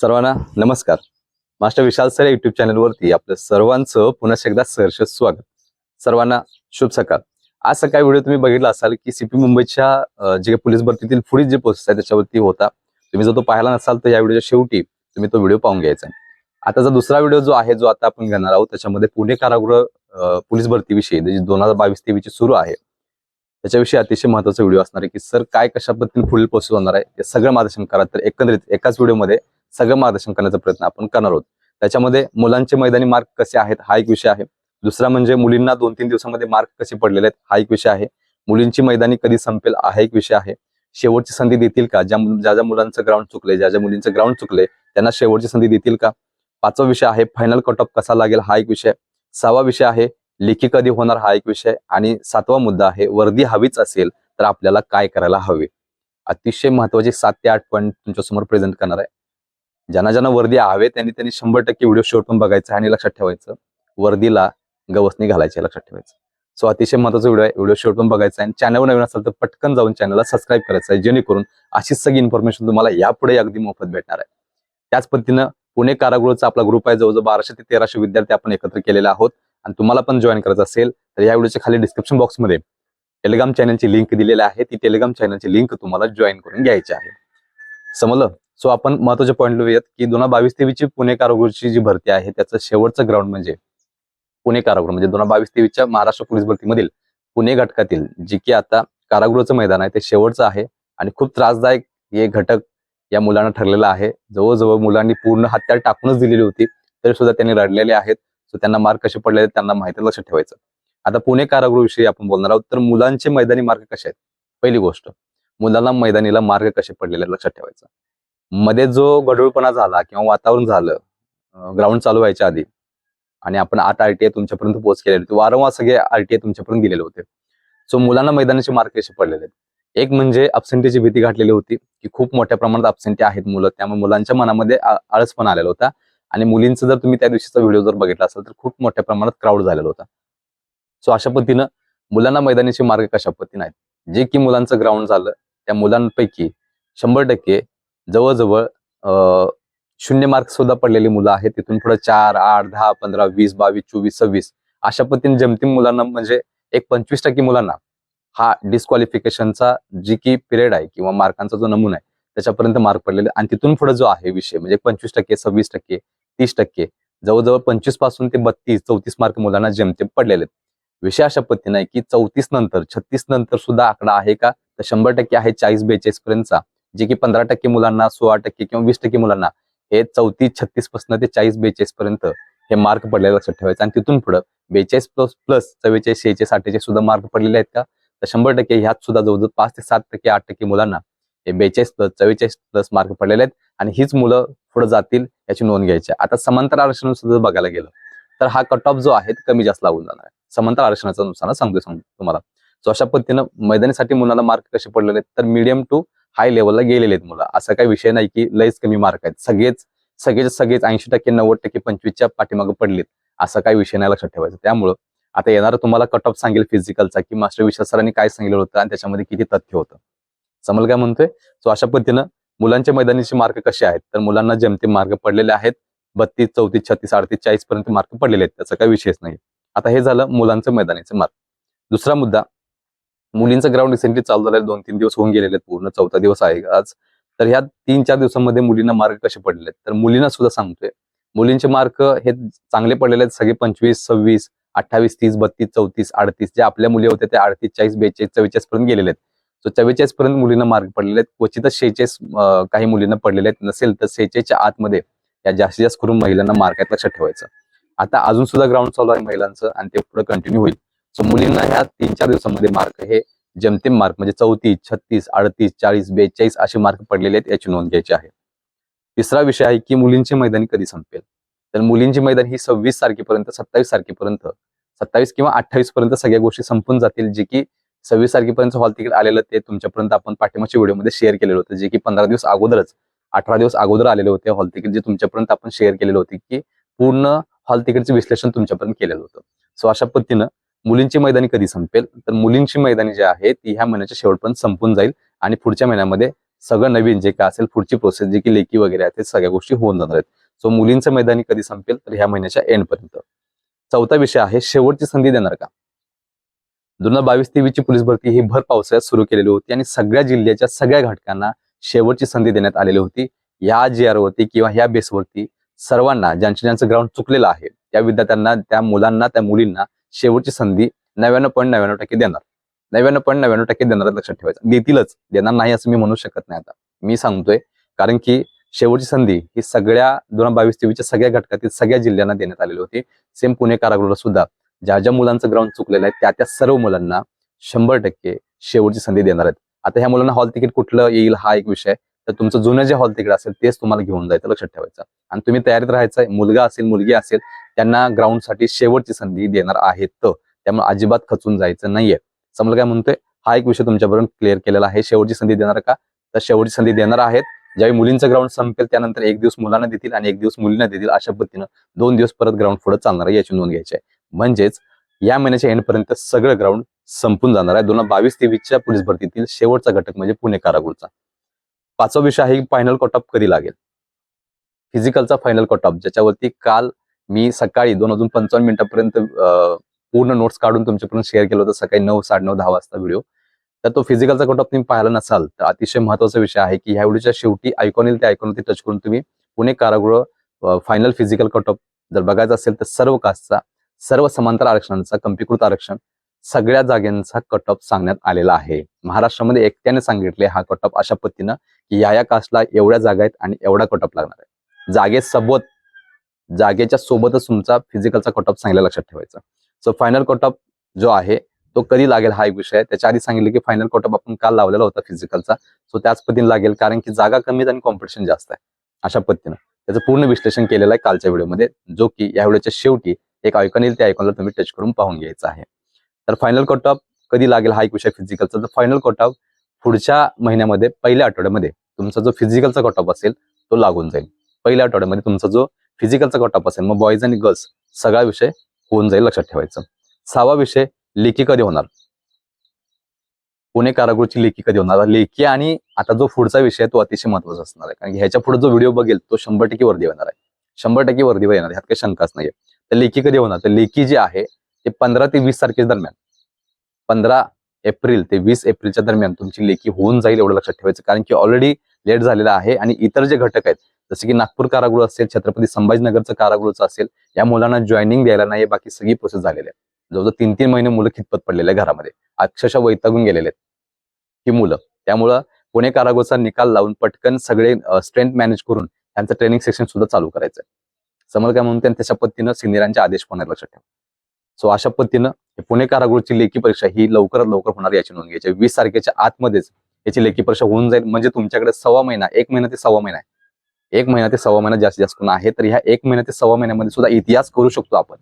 सर्वांना नमस्कार. मास्टर विशाल sir YouTube चॅनलवरती आपलं सर्वांचं पुन्हा एकदा सहर्ष स्वागत. सर्वांना शुभ सकाळ. आज सकाळी व्हिडिओ तुम्ही बघितला असाल की सीपी मुंबईच्या जे पोलीस भरतीतील पुढील जे प्रोसेस आहे त्याच्यावरती होता. तुम्ही जर तो पाहिला नसाल तर या व्हिडिओच्या शेवटी तुम्ही तो व्हिडिओ पाहून घ्यायचा आता जो दुसरा व्हिडिओ जो आहे जो आता आपण घेणार आहोत त्याच्यामध्ये पुणे कारागृह पोलीस भरतीविषयी दोन हजार बावीस तेवीसची सुरू आहे. त्याच्याविषयी अतिशय महत्त्वाचा व्हिडिओ असणार आहे की सर काय कशा पद्धतीने पुढील प्रोसेस होणार आहे? हे सगळं मार्गदर्शन करा. तर एकंदरीत एकाच व्हिडिओमध्ये सगळं मार्गदर्शन करण्याचा प्रयत्न आपण करणार आहोत. त्याच्यामध्ये मुलांचे मैदानी मार्क कसे आहेत हा एक विषय आहे. दुसरा म्हणजे मुलींना दोन तीन दिवसामध्ये मार्क कसे पडलेले आहेत हा एक विषय आहे. मुलींची मैदानी कधी संपेल हा एक विषय आहे. शेवटची संधी देतील का? ज्या ज्या ज्या मुलांचं ग्राउंड चुकले ज्या ज्या मुलींचं ग्राउंड चुकले त्यांना शेवटची संधी देतील का? पाचवा विषय आहे फायनल कट ऑफ कसा लागेल? हा एक विषय. सहावा विषय आहे लेखी कधी होणार हा एक विषय. आणि सातवा मुद्दा आहे वर्दी हवीच असेल तर आपल्याला काय करायला हवे? अतिशय महत्त्वाचे सात ते आठ पॉईंट तुमच्यासमोर प्रेझेंट करणार आहे. ज्यांना ज्यांना वर्दी हवे त्यांनी त्यांनी शंभर टक्के व्हिडिओ शेवटून बघायचा आणि लक्षात ठेवायचं. वर्दीला गवसणी घालायचे लक्षात ठेवायचं. सो अतिशय महत्त्वाचा व्हिडिओ आहे व्हिडिओ पण बघायचा आहे. आणि चॅनल नवीन असेल तर पटकन जाऊन चॅनलला सबस्क्राईब करायचं आहे जेणेकरून अशीच सगळी इन्फॉर्मेशन तुम्हाला यापुढे अगदी मोफत भेटणार आहे. त्याच पद्धतीनं पुणे कारागृहचा आपला ग्रुप आहे जवळजवळ बाराशे ते तेराशे विद्यार्थी आपण एकत्र केलेले आहोत. आणि तुम्हाला पण जॉईन करायचं असेल तर या व्हिडिओच्या खाली डिस्क्रिप्शन बॉक्समध्ये टेलिग्राम चॅनलची लिंक दिलेली आहे. ती टेलिग्राम चॅनलची लिंक तुम्हाला जॉईन करून घ्यायची आहे. समजलं? सो आपण महत्त्वाचे पॉईंट लिहूयात की दोन हजार बावीस तेवीसची पुणे कारागृहची जी भरती आहे त्याचं शेवटचं ग्राउंड म्हणजे पुणे कारागृह म्हणजे दोन हजार बावीस तेवीसच्या महाराष्ट्र पोलीस भरतीमधील पुणे घटकातील जी की आता कारागृहाचं मैदान आहे ते शेवटचं आहे. आणि खूप त्रासदायक हे घटक या मुलांना ठरलेलं आहे. जवळजवळ मुलांनी पूर्ण हत्यार टाकूनच दिलेली होती तरी सुद्धा त्यांनी रडलेले आहेत. सो त्यांना मार्क कसे पडले त्यांना माहिती लक्षात ठेवायचं. आता पुणे कारागृहाविषयी आपण बोलणार आहोत तर मुलांचे मैदानी मार्क कसे आहेत? पहिली गोष्ट मुलांना मैदानीला मार्ग कसे पडलेले लक्षात ठेवायचं. मध्ये जो गडूळपणा झाला किंवा वातावरण झालं ग्राउंड चालू व्हायच्या आधी आणि आपण आठ आरटीए तुमच्यापर्यंत पोहोच केलेले होते वारंवार सगळे आरटीए तुमच्यापर्यंत दिलेले होते. सो मुलांना मैदानाचे मार्क कसे पडलेले आहेत? एक म्हणजे अबसेंटीची भीती घातलेली होती की खूप मोठ्या प्रमाणात अबसेंटी आहेत मुलं त्यामुळे मुलांच्या मनामध्ये आळसपणा आलेला होता. आणि मुलींचं जर तुम्ही त्या दिवशीचा व्हिडिओ जर बघितला असेल तर खूप मोठ्या प्रमाणात क्राऊड झालेला होता. सो अशा पद्धतीनं मुलांना मैदानीचे मार्ग कशा पद्धतीने आहेत? जे की मुलांचं ग्राउंड झालं त्या मुलांपैकी शंभर टक्के जवळजवळ अं, शून्य मार्क सुद्धा पडलेली मुलं आहेत. तिथून पुढे चार आठ दहा पंधरा वीस बावीस चोवीस सव्वीस. अशा पद्धतीने जमतीम मुलांना म्हणजे एक पंचवीस टक्के मुलांना हा डिस्क्वालिफिकेशनचा जी की पिरियड आहे किंवा मार्कांचा जो नमुना आहे त्याच्यापर्यंत मार्क पडलेले. आणि तिथून पुढे जो आहे विषय म्हणजे पंचवीस टक्के सव्वीस टक्के तीस टक्के. जवळजवळ पंचवीसपासून ते बत्तीस चौतीस मार्क मुलांना जेमतेम पडलेले आहेत. विषय अशा पद्धतीने आहे की चौतीस नंतर छत्तीस नंतर सुद्धा आकडा आहे का? तर शंभर टक्के आहे चाळीस बेचाळीस पर्यंतचा जे की पंधरा टक्के मुलांना सोळा टक्के किंवा वीस टक्के मुलांना हे चौतीस छत्तीसपासून ते चाळीस बेचाळीस पर्यंत हे मार्क पडलेले लक्षात ठेवायचं. आणि तिथून पुढे बेचाळीस प्लस प्लस चव्वेचाळीस शेहेचाळीस अठ्ठेचाळीस सुद्धा मार्क पडलेले आहेत का? तर शंभर टक्के ह्यात सुद्धा जवळजवळ पाच ते सात टक्के आठ टक्के मुलांना हे बेचाळीस प्लस चव्वेचाळीस प्लस मार्क पडलेले आहेत आणि हीच मुलं पुढे जातील याची नोंद घ्यायची आता समांतर आरक्षण बघायला गेलं तर हा कट ऑफ जो आहे कमी जास्त लागून जाणार आहे. समांतर आरक्षणाचा नुसार सांगतोय सांगतो तुम्हाला. सो अशा पद्धतीनं मैदानीसाठी मुलांना मार्क कसे पडलेले आहेत तर मीडियम टू हाय लेवलला गेलेले आहेत मुलं. असा काही विषय नाही की लयच कमी मार्क आहेत. सगळेच सगळेच सगळेच ऐंशी टक्के नव्वद टक्के पंचवीसच्या पाठीमागे पडलेत. असा काही विषय नाही लक्षात ठेवायचा. त्यामुळं आता येणार तुम्हाला कट ऑफ सांगेल फिजिकलचा की मास्टर विश्वास सरांनी काय सांगितलं होतं आणि त्याच्यामध्ये किती तथ्य होतं. समज काय म्हणतोय? सो अशा पद्धतीनं मुलांच्या मैदानीचे मार्क कसे आहेत? तर मुलांना जेमते मार्क पडलेले आहेत बत्तीस चौतीस छत्तीस अडतीस चाळीस पर्यंत मार्क पडलेले आहेत. त्याचा काही विषयच नाही आता हे झालं मुलांचं मैदानीचे मार्क दुसरा मुद्दा मुलींचं ग्राउंड रिसेंटली चालू झालं दोन तीन दिवस होऊन गेलेले आहेत पूर्ण चौथा दिवस आहे आज. तर ह्या तीन चार दिवसामध्ये मुलींना मार्क कसे पडलेले आहेत? तर मुलींना सुद्धा सांगतोय मुलींचे मार्क हे चांगले पडलेले आहेत सगळे पंचवीस सव्वीस अठ्ठावीस तीस बत्तीस चौतीस अडतीस जे आपल्या मुली होत्या त्या अडतीस चाळीस बेचाळीस चव्वेचाळीस पर्यंत गेलेले आहेत. सो चव्वेचाळीस पर्यंत मुलींना मार्क पडलेले आहेत. क्वचितच शेहेचाळीस काही मुलींना पडलेले आहेत. नसेल तर शेहेचाळीसच्या आतमध्ये या जास्तीत जास्त करून महिलांना मार्क आहेत लक्षात ठेवायचं. आता अजून सुद्धा ग्राउंड चालू आहे महिलांचं आणि ते पुढे कंटिन्यू होईल. सो मुलींना ह्या तीन चार दिवसांमध्ये मार्क हे जमतेम मार्क. म्हणजे चौतीस छत्तीस अडतीस चाळीस बेचाळीस असे मार्क पडलेले आहेत याची नोंद घ्यायची आहे. तिसरा विषय आहे की मुलींची मैदानी कधी संपेल? तर मुलींची मैदान ही सव्वीस तारखेपर्यंत सत्तावीस तारखेपर्यंत सत्तावीस किंवा अठ्ठावीस पर्यंत सगळ्या गोष्टी संपून जातील जे की सव्वीस तारखेपर्यंत हॉल तिकीट आलेलं ते तुमच्यापर्यंत आपण पाठिंबाच्या व्हिडिओमध्ये शेअर केलेलं होतं जे की पंधरा दिवस अगोदरच अठरा दिवस अगोदर आलेले होते हॉल तिकीट जे तुमच्यापर्यंत आपण शेअर केलेलं होते की पूर्ण हॉल तिकीटचं विश्लेषण तुमच्यापर्यंत केलेलं होतं. सो अशा पद्धतीनं मुलींची मैदानी कधी संपेल? तर मुलींची मैदानी जी आहे ती ह्या महिन्याच्या शेवटपर्यंत संपून जाईल आणि पुढच्या महिन्यामध्ये सगळं नवीन जे काय असेल पुढची प्रोसेस जे की लेखी वगैरे आहे ते सगळ्या गोष्टी होऊन जाणार आहेत. सो मुलींचं मैदानी कधी संपेल? तर ह्या महिन्याच्या एंड पर्यंत. चौथा विषय आहे शेवटची संधी देणार का? दोन हजार बावीस तेवीसची पोलीस भरती ही भर पावसाळ्यात सुरू केलेली होती आणि सगळ्या जिल्ह्याच्या सगळ्या घटकांना शेवटची संधी देण्यात आलेली होती. या जी आर वरती किंवा ह्या बेसवरती सर्वांना ज्यांचं ज्यांचं ग्राउंड चुकलेलं आहे त्या विद्यार्थ्यांना त्या मुलांना त्या मुलींना शेवटची संधी नव्याण्णव पॉईंट नव्याण्णव टक्के देणार. नव्याण्णव पॉईंट नव्याण्णव टक्के देणार लक्षात ठेवायचं. देतीलच. देणार नाही असं मी म्हणू शकत नाही आता. मी सांगतोय कारण की शेवटची संधी ही सगळ्या दोन हजार बावीस तेवीसच्या सगळ्या घटकातील सगळ्या जिल्ह्यांना देण्यात आलेली होती. सेम पुणे कारागृहाला सुद्धा. ज्या ज्या मुलांचं ग्राउंड चुकलेलं आहे त्या त्या सर्व मुलांना शंभर टक्के शेवटची संधी देणार आहेत. आता ह्या मुलांना हॉल तिकीट कुठलं येईल हा एक विषय तर तुमचं जुनं जे हॉल तिकीट असेल तेच तुम्हाला घेऊन जायचं लक्षात ठेवायचं. आणि तुम्ही तयारीत राहायचं मुलगा असेल मुलगी असेल त्यांना ग्राउंडसाठी शेवटची संधी देणार आहेत. तर त्यामुळे अजिबात खचून जायचं नाहीये. समजा काय म्हणतोय? हा एक विषय तुमच्यापर्यंत क्लिअर केलेला आहे. शेवटची संधी देणार का? तर शेवटची संधी देणार आहेत. ज्यावेळी मुलींचं ग्राउंड संपेल त्यानंतर एक दिवस मुलांना देतील आणि एक दिवस मुलींना देतील अशा पद्धतीनं दोन दिवस परत ग्राउंड पुढे चालणार आहे याची नोंद घ्यायची आहे. म्हणजेच या महिन्याच्या एंड पर्यंत सगळं ग्राउंड संपून जाणार आहे. दोन हजार बावीस तेवीसच्या पोलीस भरतीतील शेवटचा घटक म्हणजे पुणे कारागृहचा. पाचवा विषय आहे फायनल कट ऑफ कधी लागेल? फिजिकलचा फायनल कट ऑफ ज्याच्यावरती काल मी सकाळी दोन अजून पंचावन्न मिनिटापर्यंत पूर्ण नोट्स काढून तुमच्यापर्यंत शेअर केलं होतं. सकाळी नऊ साडेनऊ दहा वाजता व्हिडिओ तर तो फिजिकलचा कट ऑफ तुम्ही पाहिला नसाल तर अतिशय महत्त्वाचा विषय आहे की ह्या व्हिडिओच्या शेवटी ऐकून येईल त्या ऐकून टच करून तुम्ही पुणे कारागृह फायनल फिजिकल कट ऑफ जर बघायचा असेल तर सर्व कास्टचा सर्व समांतर आरक्षणांचा कम्पीकृत आरक्षण सगळ्या जागेंचा कट ऑफ सांगण्यात आलेला आहे. महाराष्ट्रामध्ये एकट्याने सांगितले हा कट ऑफ अशा पद्धतीनं की या या कास्टला एवढ्या जागा आहेत आणि एवढा कट ऑफ लागणार आहे. जागेसोबत जागेच्या सोबतच तुमचा फिजिकलचा कट ऑफ सांगितलं लक्षात ठेवायचा. सो फायनल कट ऑफ जो आहे तो कधी लागेल हा एक विषय आहे. त्याच्या आधी सांगितलं की फायनल कट ऑफ आपण काल लावलेला होता फिजिकलचा सो त्याच पद्धतीने लागेल कारण की जागा कमी आणि कॉम्पिटिशन जास्त आहे. अशा पद्धतीनं. त्याचं पूर्ण विश्लेषण केलेलं आहे कालच्या व्हिडिओमध्ये जो की या व्हिडिओच्या शेवटी एक आयकॉन येईल त्या आयकॉनला तुम्ही टच करून पाहून घ्यायचं आहे. तर फायनल कट ऑफ कधी लागेल हा एक विषय फिजिकलचा तर फायनल कट ऑफ पुढच्या महिन्यामध्ये पहिल्या आठवड्यामध्ये तुमचा जो फिजिकलचा कट ऑफ असेल तो लागून जाईल. पहिल्या आठवड्यामध्ये तुमचा जो फिजिकलचा कट ऑफ असेल मग बॉईज आणि गर्ल्स सगळा विषय होऊन जाईल लक्षात ठेवायचं. सहावा विषय लेखी कधी होणार? पुणे कारागृहची लेखी कधी होणार? लेखी आणि आता जो पुढचा विषय आहे तो अतिशय महत्त्वाचा असणार आहे. कारण ह्याच्या पुढे जो व्हिडिओ बघेल तो शंभर टक्के वरती येणार आहे. शंभर टक्के वर्दीवर येणार ह्यात काही शंकाच नाहीये. तर लेखी कधी होणार? तर लेखी जे आहे ते पंधरा ते वीस तारखेच्या दरम्यान. पंधरा एप्रिल ते वीस एप्रिलच्या दरम्यान तुमची लेखी होऊन जाईल एवढं लक्षात ठेवायचं. कारण की ऑलरेडी लेट झालेला आहे आणि इतर जे घटक आहेत जसे की नागपूर कारागृह असेल छत्रपती संभाजीनगरचं कारागृहचं असेल या मुलांना जॉईनिंग द्यायला नाही बाकी सगळी प्रोसेस झालेली आहे. जवळजवळ तीन तीन महिने मुलं खितपत पडलेले घरामध्ये. अक्षरशः वैतागून गेलेले आहेत ही मुलं. त्यामुळं पुणे कारागृहचा निकाल लावून पटकन सगळे स्ट्रेंथ मॅनेज करून त्यांचं ट्रेनिंग सेक्शन सुद्धा चालू करायचं आहे समोर काय म्हणून त्यांच्या पद्धतीनं सिनियरांचे आदेश पण लक्षात ठेवा. सो अशा पद्धतीनं पुणे कारागृहची लेखी परीक्षा ही लवकरात लवकर होणार याची नोंद घ्यायची वीस तारखेच्या आतमध्येच याची लेखी परीक्षा होऊन जाईल. म्हणजे तुमच्याकडे सव्वा महिना एक महिना ते सव्वा महिना आहे. एक महिना ते सव्वा महिना जास्तीत जास्त आहे तर ह्या एक महिना ते सव्वा महिन्यामध्ये सुद्धा इतिहास करू शकतो आपण.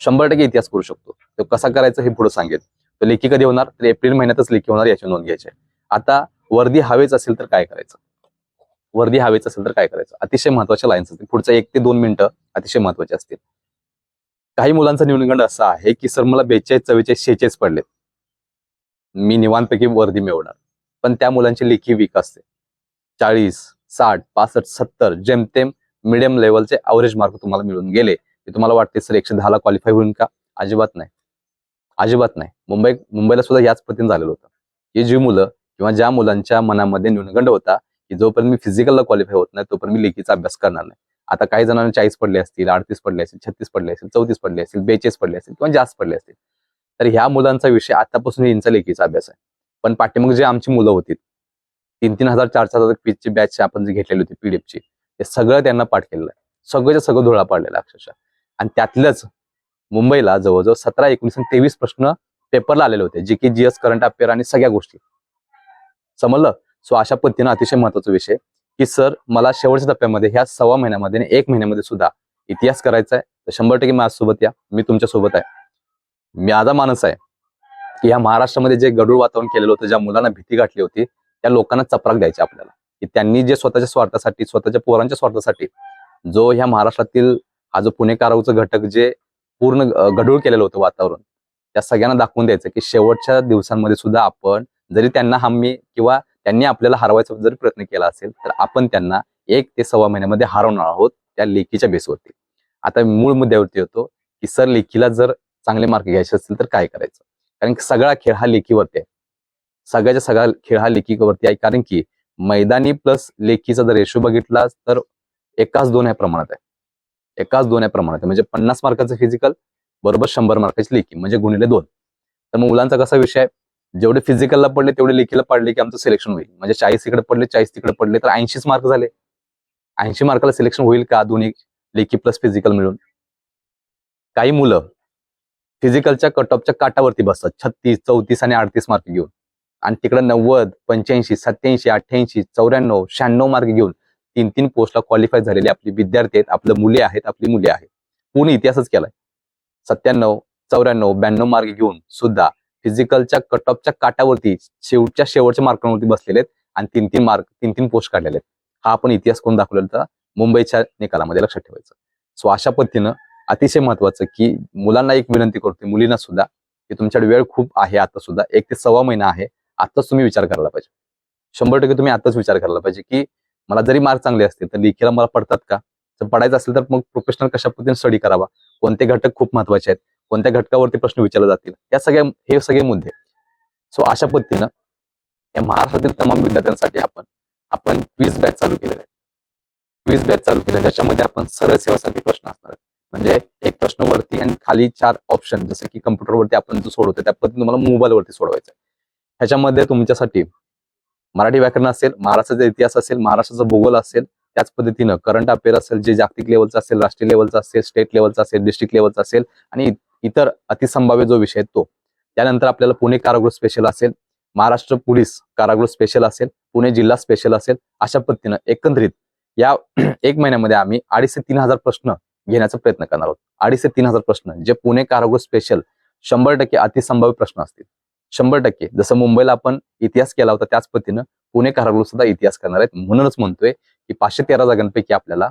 शंभर टक्के इतिहास करू शकतो. तो कसा करायचा हे पुढे सांगेल तर लेखी कधी होणार? तर एप्रिल महिन्यातच लेखी होणार याची नोंद घ्यायची आता वर्दी हवेच असेल तर काय करायचं? वर्दी हवेच असेल तर काय करायचं? अतिशय महत्त्वाच्या लाईन्स असतील. पुढचं एक ते दोन मिनिटं अतिशय महत्त्वाचे असतील. काही मुलांचा न्यूनगंड असा आहे की सर मला बेचाळीस चव्वेचाळीस शेहेचाळीस पडलेत. मी निवांतपैकी वर्दी मिळवणार. पण त्या मुलांची लेखी वीक असते. चाळीस साठ पासष्ट सत्तर जेमतेम मिडियम लेवलचे अवरेज मार्क तुम्हाला मिळून गेले की तुम्हाला वाटते सर एकशे दहाला क्वालिफाय होईल का? अजिबात नाही. अजिबात नाही. मुंबई मुंबईला सुद्धा याच पद्धतीने झालेलं होतं. ही जी मुलं किंवा ज्या मुलांच्या मनामध्ये न्यूनगंड होता की जोपर्यंत मी फिजिकलला क्वालिफाय होत नाही तोपर्यंत मी लेखीचा अभ्यास करणार नाही. आता काही जणांना चाळीस पडले असतील अडतीस पडले असतील छत्तीस पडले असतील चौतीस पडले असतील बेचाळीस पडले असतील किंवा जास्त पडले असतील. तर ह्या मुलांचा विषय आतापासून यांचा लेखीचा अभ्यास आहे. पण पाठीमाग जे आमची मुलं होती तीन तीन हजार चार चार हजार पीचची बॅच आपण जी घेतलेली होती पीडीएफची ते सगळं त्यांना पाठ केलेलं आहे. सगळं सगळं धुळा पाडलेला अक्षरशः. आणि त्यातलंच मुंबईला जवळजवळ सतरा एकोणीस आणि तेवीस प्रश्न पेपरला आलेले होते जे की जीएस करंट अफेअर आणि सगळ्या गोष्टी. समजलं? सो अशा पद्धतीनं अतिशय महत्त्वाचा विषय की सर मला शेवटच्या टप्प्यामध्ये ह्या सव्वा महिन्यामध्ये आणि एक महिन्यामध्ये सुद्धा इतिहास करायचा आहे तर शंभर टक्के माझ्यासोबत या. मी तुमच्यासोबत आहे. माझा मानस आहे की ह्या महाराष्ट्रामध्ये जे गडूळ वातावरण केलेलं होतं ज्या मुलांना भीती गाठली होती त्या लोकांना चपराक द्यायची आपल्याला. की त्यांनी जे स्वतःच्या स्वार्थासाठी स्वतःच्या पोरांच्या स्वार्थासाठी जो ह्या महाराष्ट्रातील हा जो पुणे कारागृहचं घटक जे पूर्ण गढूळ केलेलं होतं वातावरण त्या सगळ्यांना दाखवून द्यायचं की शेवटच्या दिवसांमध्ये सुद्धा आपण जरी त्यांना हमी किंवा त्यांनी आपल्याला हरवायचा जरी प्रयत्न केला असेल तर आपण त्यांना एक ते सव्वा महिन्यामध्ये हरवणार आहोत त्या लेखीच्या बेसवरती. आता मूळ मुद्द्यावरती होतो की सर लेखीला जर चांगले मार्क घ्यायचे असतील तर काय करायचं? कारण सगळा खेळ हा लेखीवरती आहे. सगळ्याच्या सगळा खेळ हा लेखीवरती आहे कारण की मैदानी प्लस लेखीचा जर रेशो बघितला तर एकाच दोन ह्या प्रमाणात आहे. एकाच दोन या प्रमाणात आहे. म्हणजे पन्नास मार्काचं फिजिकल बरोबर शंभर मार्काची लेखी म्हणजे गुणिले दोन. तर मग मुलांचा कसा विषय आहे? जेवढे फिजिकलला पडले तेवढे लेखीला पडले की आमचं सिलेक्शन होईल. म्हणजे चाळीस इकडे पडले चाळीस तिकडे पडले तर ऐंशीच मार्क झाले. ऐंशी मार्काला सिलेक्शन होईल का? दोन्ही लेखी प्लस फिजिकल मिळून. काही मुलं फिजिकलच्या कट ऑफच्या काटावरती बसतात. छत्तीस चौतीस आणि अडतीस मार्क घेऊन. आणि तिकडे नव्वद पंच्याऐंशी सत्याऐंशी अठ्ठ्याऐंशी चौऱ्याण्णव शहाण्णव मार्क घेऊन तीन तीन पोस्टला क्वालिफाय झालेले आपले विद्यार्थी आहेत आपलं मुले आहेत आपली मुले आहेत. कोणी इतिहासच केलाय. सत्त्याण्णव चौऱ्याण्णव ब्याण्णव मार्क घेऊन सुद्धा फिजिकलच्या कट ऑफच्या काटावरती शेवटच्या शेवटच्या मार्कांवरती बसलेले आहेत आणि तीन तीन मार्क तीन तीन पोस्ट काढलेले आहेत. हा आपण इतिहास करून दाखवलेला मुंबईच्या निकालामध्ये लक्षात ठेवायचं. सो अशा पद्धतीनं अतिशय महत्वाचं की मुलांना एक विनंती करते मुलींना सुद्धा की तुमच्याकडे वेळ खूप आहे आता सुद्धा. एक ते सव्वा महिना आहे. आताच तुम्ही विचार करायला पाहिजे. शंभर टक्के तुम्ही आताच विचार करायला पाहिजे की मला जरी मार्क चांगले असतील तर लेखीला मला पडतात का? जर पडायचं असेल तर मग प्रोफेशनल कशा पद्धतीने स्टडी करावा? कोणते घटक खूप महत्त्वाचे आहेत? कोणत्या घटकावरती प्रश्न विचारले जातील या सगळ्या हे सगळे मुद्दे. सो अशा पद्धतीनं या महाराष्ट्रातील तमाम विद्यार्थ्यांसाठी आपण आपण क्विज बॅच चालू केलेले आहे. क्विज बॅच चालू केलं ज्याच्यामध्ये आपण सरळ सेवासाठी प्रश्न असणार आहेत. म्हणजे एक प्रश्न वरती आणि खाली चार ऑप्शन जसं की कम्प्युटरवरती आपण जो सोडवतो त्या पद्धतीने तुम्हाला मोबाईलवरती सोडवायचं आहे. ह्याच्यामध्ये तुमच्यासाठी मराठी व्याकरण असेल महाराष्ट्राचा इतिहास असेल महाराष्ट्राचा भूगोल असेल त्याच पद्धतीनं करंट अफेअर असेल जे जागतिक लेवलचं असेल राष्ट्रीय लेवलचं असेल स्टेट लेवलचं असेल डिस्ट्रिक्ट लेवलचं असेल आणि इतर अतिसंभाव्य जो विषय आहे तो. त्यानंतर आपल्याला पुणे कारागृह स्पेशल असेल महाराष्ट्र पोलीस कारागृह स्पेशल असेल पुणे जिल्हा स्पेशल असेल अशा पद्धतीनं एकंदरीत या एक महिन्यामध्ये आम्ही अडीच ते तीन हजार प्रश्न घेण्याचा प्रयत्न करणार आहोत. अडीच ते तीन हजार प्रश्न जे पुणे कारागृह स्पेशल शंभर टक्के अतिसंभाव्य प्रश्न असतील. शंभर टक्के जसं मुंबईला आपण इतिहास केला होता त्याच पद्धतीनं पुणे कारागृह सुद्धा इतिहास करणार आहेत. म्हणूनच म्हणतोय की पाचशे तेरा जागांपैकी आपल्याला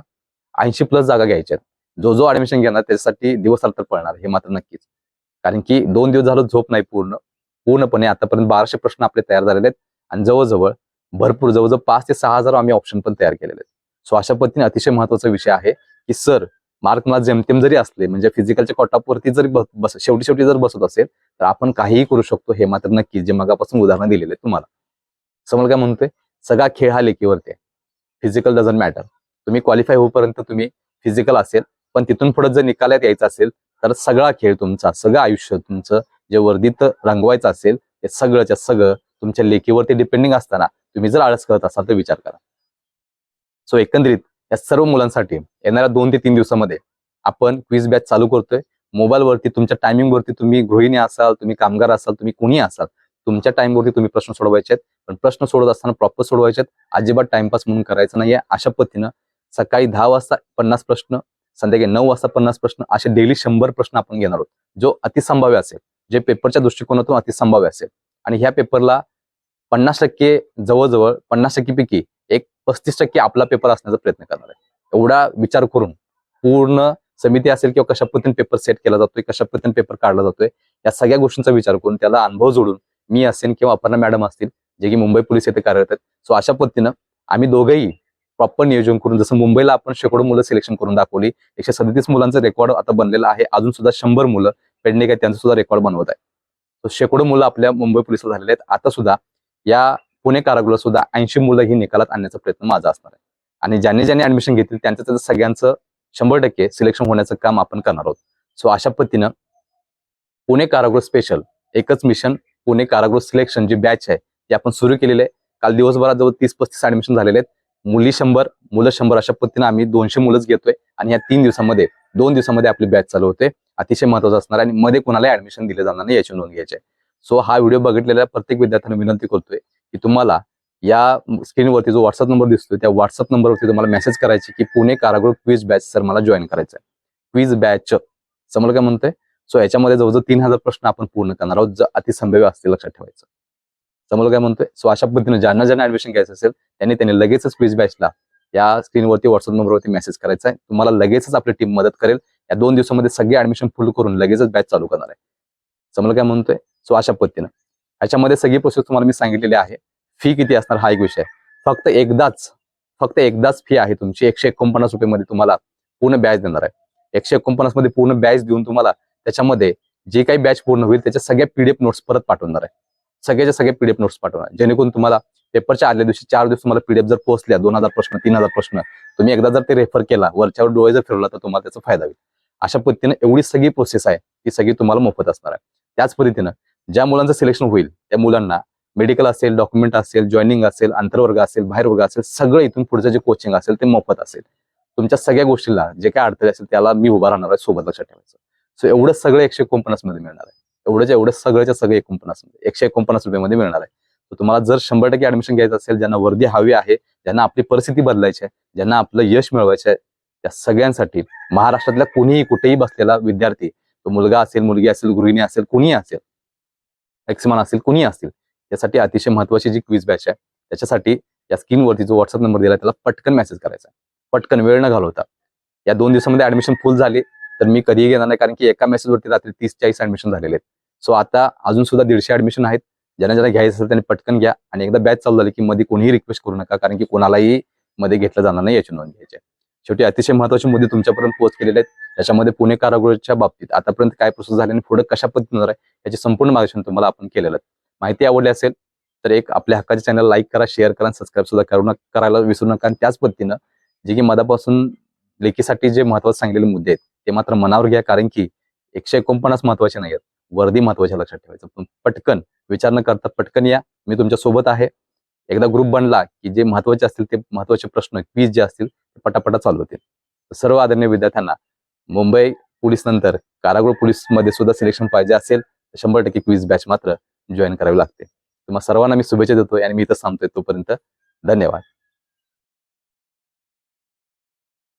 ऐंशी प्लस जागा घ्यायच्या आहेत. जो जो ऍडमिशन घेणार त्याच्यासाठी दिवस तर पळणार हे मात्र नक्कीच. कारण की दोन दिवस झालं झोप नाही पूर्ण. पूर्णपणे आतापर्यंत बाराशे प्रश्न आपले तयार झालेले आहेत आणि जवळजवळ भरपूर जवळजवळ पाच ते सहा हजार आम्ही ऑप्शन पण तयार केलेले आहेत. सो अशा पद्धतीने अतिशय महत्त्वाचा विषय आहे की सर मार्क मला जेमतेम जरी असले म्हणजे फिजिकलच्या कॉटॉपवरती जरी बस शेवटी शेवटी जर बसत असेल तर आपण काहीही करू शकतो हे मात्र नक्की जे मगापासून उदाहरणं दिलेले आहेत तुम्हाला. समोर काय म्हणतोय? सगळा खेळ हा लेखीवरती आहे. फिजिकल डझंट मॅटर तुम्ही क्वालिफाय होईपर्यंत तुम्ही फिजिकल असेल पण तिथून पुढे जर निकालात यायचं असेल तर सगळा खेळ तुमचा सगळं आयुष्य तुमचं जे वर्दीत रंगवायचं असेल ते सगळंच्या सगळं तुमच्या लेखीवरती डिपेंडिंग असताना तुम्ही जर आळस करत असाल तर विचार करा. सो एकंदरीत या सर्व मुलांसाठी येणाऱ्या दोन ते तीन दिवसामध्ये आपण क्विज बॅच चालू करतोय. मोबाईलवरती तुमच्या टायमिंगवरती तुम्ही गृहिणी असाल तुम्ही कामगार असाल तुम्ही कुणी असाल तुमच्या टाईमवरती तुम्ही प्रश्न सोडवायचे आहेत. पण प्रश्न सोडत असताना प्रॉपर सोडवायचे आहेत. अजिबात टाइमपास म्हणून करायचं नाहीये. अशा पद्धतीनं सकाळी दहा वाजता पन्नास प्रश्न संध्याकाळी नऊ वाजता पन्नास प्रश्न असे डेली शंभर प्रश्न आपण घेणार आहोत. जो अतिसंभाव्य असेल जे पेपरच्या दृष्टिकोनातून अतिसंभाव्य असेल. आणि ह्या पेपरला पन्नास टक्के जवळजवळ पन्नास टक्केपैकी एक पस्तीस टक्के आपला पेपर असण्याचा प्रयत्न करणार आहे. एवढा विचार करून पूर्ण समिती असेल किंवा कशा पद्धतीने पेपर सेट केला जातोय कशा पद्धतीने पेपर काढला जातोय या सगळ्या गोष्टींचा विचार करून त्याला अनुभव जोडून मी असेल किंवा अपर्णा मॅडम असतील जे की मुंबई पोलीस येथे कार्यरत आहेत. सो अशा पद्धतीनं आम्ही दोघंही प्रॉपर नियोजन करून जसं मुंबईला आपण शेकडो मुलं सिलेक्शन करून दाखवली एकशे सदतीस मुलांचं रेकॉर्ड आता बनलेलं आहे. अजून सुद्धा शंभर मुलं पेंडिंग आहे त्यांचं सुद्धा रेकॉर्ड बनवत आहे. शेकडो मुलं आपल्या मुंबई पोलिसला झालेले आहेत. आता सुद्धा या पुणे कारागृहात सुद्धा ऐंशी मुलं ही निकालात आणण्याचा प्रयत्न माझा असणार आहे. आणि ज्यांनी ज्यांनी ऍडमिशन घेतील त्यांचं त्याचं सगळ्यांचं शंभर टक्के सिलेक्शन होण्याचं काम आपण करणार आहोत. सो अशा पद्धतीनं पुणे कारागृह स्पेशल एकच मिशन पुणे कारागृह सिलेक्शन जी बॅच आहे ती आपण सुरू केलेली आहे. काल दिवसभरात जवळ तीस पस्तीस ऍडमिशन झालेले आहेत. मुली शंभर मुलं शंभर अशा पद्धतीने आम्ही दोनशे मुलंच घेतोय आणि या तीन दिवसामध्ये दोन दिवसामध्ये आपली बॅच चालू होते. अतिशय महत्वाचं असणार आणि मध्ये कोणाला ऍडमिशन दिले जाणार नाही याची नोंद घ्यायची सो हा व्हिडिओ बघितलेल्या प्रत्येक विद्यार्थ्यांना विनंती करतोय की तुम्हाला या स्क्रीनवरती जो व्हॉट्सअप नंबर दिसतोय त्या व्हॉट्सअप नंबरवरती तुम्हाला मेसेज करायची की पुणे कारागृह क्विज बॅच सर मला जॉईन करायचं आहे क्विज बॅच समोर काय म्हणतोय? सो याच्यामध्ये जवळजवळ तीन हजार प्रश्न आपण पूर्ण करणार आहोत जे अतिसंभाव्य असतील लक्षात ठेवायचं. समोर काय म्हणतोय सो अशा पद्धतीने ज्यांना ज्यांना ऍडमिशन घ्यायचं असेल त्यांनी त्यांनी लगेचच क्विज बॅचला या स्क्रीनवरती व्हॉट्सअप नंबरवरती मेसेज करायचा आहे. तुम्हाला लगेचच आपली टीम मदत करेल. या दोन दिवसामध्ये सगळे ऍडमिशन फुल करून लगेचच बॅच चालू करणार आहे. समोर काय म्हणतोय सो अशा पद्धतीनं. ह्याच्यामध्ये सगळी प्रोसेस तुम्हाला मी सांगितलेली आहे. फी किती असणार हा एक विषय फक्त एकदाच फक्त एकदाच फी आहे तुमची. एकशे एकोणपन्नास रुपये मध्ये तुम्हाला पूर्ण बॅच देणार आहे. एकशे एकोणपन्नासमध्ये पूर्ण बॅच देऊन तुम्हाला त्याच्यामध्ये जे काही बॅच पूर्ण होईल त्याच्या सगळ्या पीडीएफ नोट्स परत पाठवणार आहे. सगळ्याच्या सगळ्या पीडीएफ नोट्स पाठवणार. जेणेकरून तुम्हाला पेपरच्या आदल्या दिवशी चार दिवस तुम्हाला पीडीएफ जर पोहोचल्या दोन हजार प्रश्न तीन हजार प्रश्न तुम्ही एकदा जर ते रेफर केला वरच्यावर डोळे जर फिरवला तर तुम्हाला त्याचा फायदा होईल. अशा पद्धतीने एवढी सगळी प्रोसेस आहे ती सगळी तुम्हाला मोफत असणार आहे. त्याच पद्धतीनं ज्या मुलांचं सिलेक्शन होईल त्या मुलांना मेडिकल असेल डॉक्युमेंट असेल जॉईनिंग असेल आंतरवर्ग असेल बाहेर वर्ग असेल सगळं इथून पुढचं जे कोचिंग असेल ते मोफत असेल. तुमच्या सगळ्या गोष्टीला जे काय अडथळे असेल त्याला मी उभा राहणार आहे सोबत लक्षात ठेवायचं. सो एवढं सगळं एकशे एकोणपन्नासमध्ये मिळणार आहे. एवढंच्या एवढं सगळ्याच्या सगळं एकोणपन्नास म्हणजे, एकशे एकोणपन्नास रुपयामध्ये मिळणार आहे. तर तुम्हाला जर शंभर टक्के ऍडमिशन घ्यायचं असेल ज्यांना वर्दी हवी आहे ज्यांना आपली परिस्थिती बदलायची आहे ज्यांना आपलं यश मिळवायचं आहे त्या सगळ्यांसाठी महाराष्ट्रातल्या कोणीही कुठेही बसलेला विद्यार्थी तो मुलगा असेल मुलगी असेल गृहिणी असेल कुणीही असेल एक्समान असेल कुणीही असतील त्यासाठी अतिशय महत्वाची जी क्विज बॅच आहे त्याच्यासाठी या स्क्रीनवरती जो व्हॉट्सअप नंबर दिला त्याला पटकन मेसेज करायचा पटकन वेळ न घालवता. या दोन दिवसामध्ये ऍडमिशन फुल झाली. तर मी कधीही घेणार नाही कारण की एका मेसेजवरती रात्री तीस चाळीस ऍडमिशन झालेले आहेत. सो आता अजून सुद्धा दीडशे ऍडमिशन आहेत. ज्यांना ज्यांना घ्यायचं असेल त्यांनी पटकन घ्या. आणि एकदा बॅच चालू झाली की मध्ये कोणीही रिक्वेस्ट करू नका कारण की कोणालाही मध्ये घेतलं जाणार नाही याची नोंद घ्यायची. शेवटी अतिशय महत्त्वाचे मुद्दे तुमच्यापर्यंत पोहोच केलेले आहेत. त्याच्यामध्ये पुणे कारागृहाच्या बाबतीत आतापर्यंत काय प्रोसेस झाली आणि पुढे कशा पद्धतीने होणार आहे याचे संपूर्ण मार्गदर्शन तुम्हाला आपण केलेलं आहे. माहिती आवडली असेल तर एक आपल्या हक्काचे चॅनल लाईक करा शेअर करा सबस्क्राईब सुद्धा करू नका करायला विसरू नका. आणि त्याच पद्धतीनं जे की मधापासून लेखीसाठी जे महत्त्वाचे सांगलेले मुद्दे आहेत ते मात्र मनावर घ्या कारण की एकशे एकोणपन्नास महत्त्वाचे नाही आहेत वर्दी महत्त्वाच्या लक्षात ठेवायचं. पण पटकन विचार न करता पटकन या. मी तुमच्यासोबत आहे. एकदा ग्रुप बनला की जे महत्त्वाचे असतील ते महत्त्वाचे प्रश्न क्वीज जे असतील ते पटापटा चालू होतील. सर्व आदरणीय विद्यार्थ्यांना मुंबई पोलीस नंतर कारागृह पोलीसमध्ये सुद्धा सिलेक्शन पाहिजे असेल तर शंभर टक्के क्वीज बॅच मात्र जॉईन करावी लागते. तुम्हाला सर्वांना मी शुभेच्छा देतोय आणि मी इथं सांगतोय तोपर्यंत धन्यवाद.